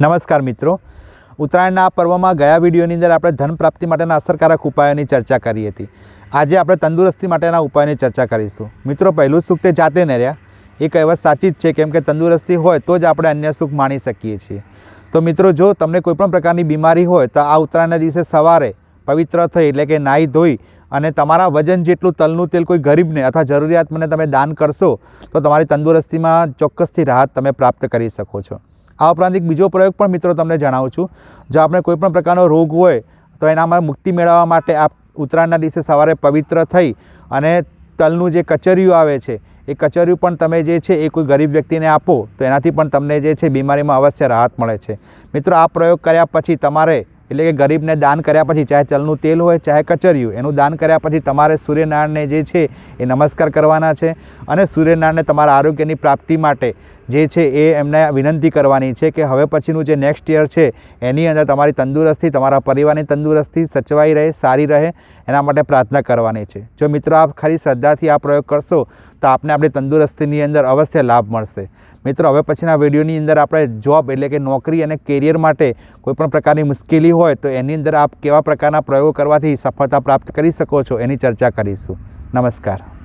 નમસ્કાર મિત્રો. ઉત્તરાયણના આ પર્વમાં ગયા વિડીયોની અંદર આપણે ધન પ્રાપ્તિ માટેના અસરકારક ઉપાયોની ચર્ચા કરી હતી. આજે આપણે તંદુરસ્તી માટેના ઉપાયોની ચર્ચા કરીશું. મિત્રો, પહેલું સુખ તે જાતે ન રહ્યા. એ કહેવત સાચી જ છે, કેમ કે તંદુરસ્તી હોય તો જ આપણે અન્ય સુખ માણી શકીએ છીએ. તો મિત્રો, જો તમને કોઈપણ પ્રકારની બીમારી હોય, તો આ ઉત્તરાયણના દિવસે સવારે પવિત્ર થઈ એટલે કે નાહી ધોઈ અને તમારા વજન જેટલું તલનું તેલ કોઈ ગરીબને અથવા જરૂરિયાતમંદને તમે દાન કરશો, તો તમારી તંદુરસ્તીમાં ચોક્કસથી રાહત તમે પ્રાપ્ત કરી શકો છો. આ ઉપરાંત એક બીજો પ્રયોગ પણ મિત્રો તમને જણાવું છું. જો આપણે કોઈપણ પ્રકારનો રોગ હોય, તો એનામાં મુક્તિ મેળવવા માટે આપ ઉત્તરાયણના દિવસે સવારે પવિત્ર થઈ અને તલનું જે કચરિયું આવે છે, એ કચરિયું પણ તમે જે છે એ કોઈ ગરીબ વ્યક્તિને આપો, તો એનાથી પણ તમને જે છે બીમારીમાં અવશ્ય રાહત મળે છે. મિત્રો, આ પ્રયોગ કર્યા પછી તમારે એટલે કે ગરીબને દાન કર્યા પછી ચાહે તલનું તેલ હોય, ચાહે કચરિયું, એનું દાન કર્યા પછી તમારે સૂર્યનારાયણને જે છે એ નમસ્કાર કરવાના છે અને સૂર્યનારાયણને તમારા આરોગ્યની પ્રાપ્તિ માટે જે છે એ એમને વિનંતી કરવાની છે કે હવે પછીનું જે નેક્સ્ટ યર છે, એની અંદર તમારી તંદુરસ્તી, તમારા પરિવારની તંદુરસ્તી સચવાઈ રહે, સારી રહે, એના માટે પ્રાર્થના કરવાની છે. જો મિત્રો આપ ખરી શ્રદ્ધાથી આ પ્રયોગ કરશો, તો આપને આપણી તંદુરસ્તીની અંદર અવશ્ય લાભ મળશે. મિત્રો, હવે પછીના વિડીયોની અંદર આપણે જોબ એટલે કે નોકરી અને કેરિયર માટે કોઈપણ પ્રકારની મુશ્કેલી હોય તો એની અંદર આપ કેવા પ્રકારના પ્રયોગો કરવાથી સફળતા પ્રાપ્ત કરી શકો છો એની ચર્ચા કરીશું. નમસ્કાર.